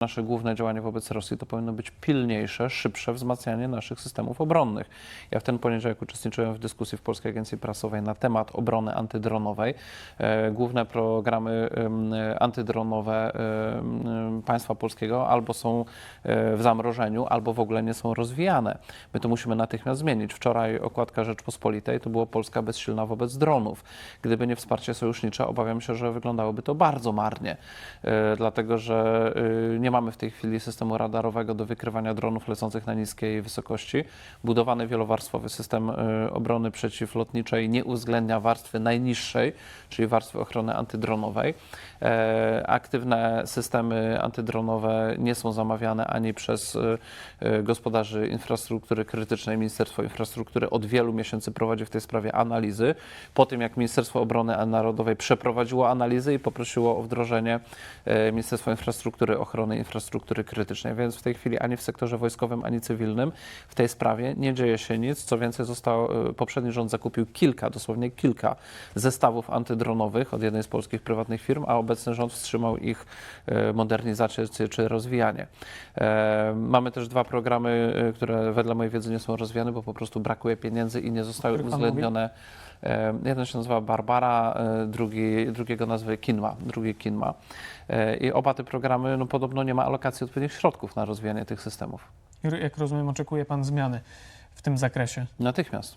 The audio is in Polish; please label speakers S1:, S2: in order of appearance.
S1: Nasze główne działanie wobec Rosji to powinno być pilniejsze, szybsze wzmacnianie naszych systemów obronnych. Ja w ten poniedziałek uczestniczyłem w dyskusji w Polskiej Agencji Prasowej na temat obrony antydronowej. E, Główne programy antydronowe państwa polskiego albo są e, w zamrożeniu, albo w ogóle nie są rozwijane. My to musimy natychmiast zmienić. Wczoraj okładka Rzeczpospolitej to było Polska bezsilna wobec dronów. Gdyby nie wsparcie sojusznicze, obawiam się, że wyglądałoby to bardzo marnie, e, dlatego że e, nie mamy w tej chwili systemu radarowego do wykrywania dronów lecących na niskiej wysokości. Budowany wielowarstwowy system e, obrony przeciwlotniczej nie uwzględnia warstwy najniższej, czyli warstwy ochrony antydronowej. E, Aktywne systemy antydronowe nie są zamawiane ani przez e, e, gospodarzy infrastruktury krytycznej. Ministerstwo Infrastruktury od wielu miesięcy prowadzi w tej sprawie analizy. Po tym, jak Ministerstwo Obrony Narodowej przeprowadziło analizy i poprosiło o wdrożenie Ministerstwo Infrastruktury ochrony infrastruktury krytycznej, więc w tej chwili ani w sektorze wojskowym, ani cywilnym w tej sprawie nie dzieje się nic. Co więcej, został, e, poprzedni rząd zakupił kilka, dosłownie kilka zestawów antydronowych od jednej z polskich prywatnych firm, a obecny rząd wstrzymał ich e, modernizację czy, rozwijanie. E, Mamy też dwa programy, które wedle mojej wiedzy nie są rozwijane, bo po prostu brakuje pieniędzy i nie zostały uwzględnione. E, Jeden się nazywa Barbara, e, drugi, drugiego nazwy Kinma, drugi Kinma. E, I oba te programy, no podobno nie ma alokacji odpowiednich środków na rozwijanie tych systemów.
S2: Jak rozumiem, oczekuje Pan zmiany w tym zakresie.
S1: Natychmiast.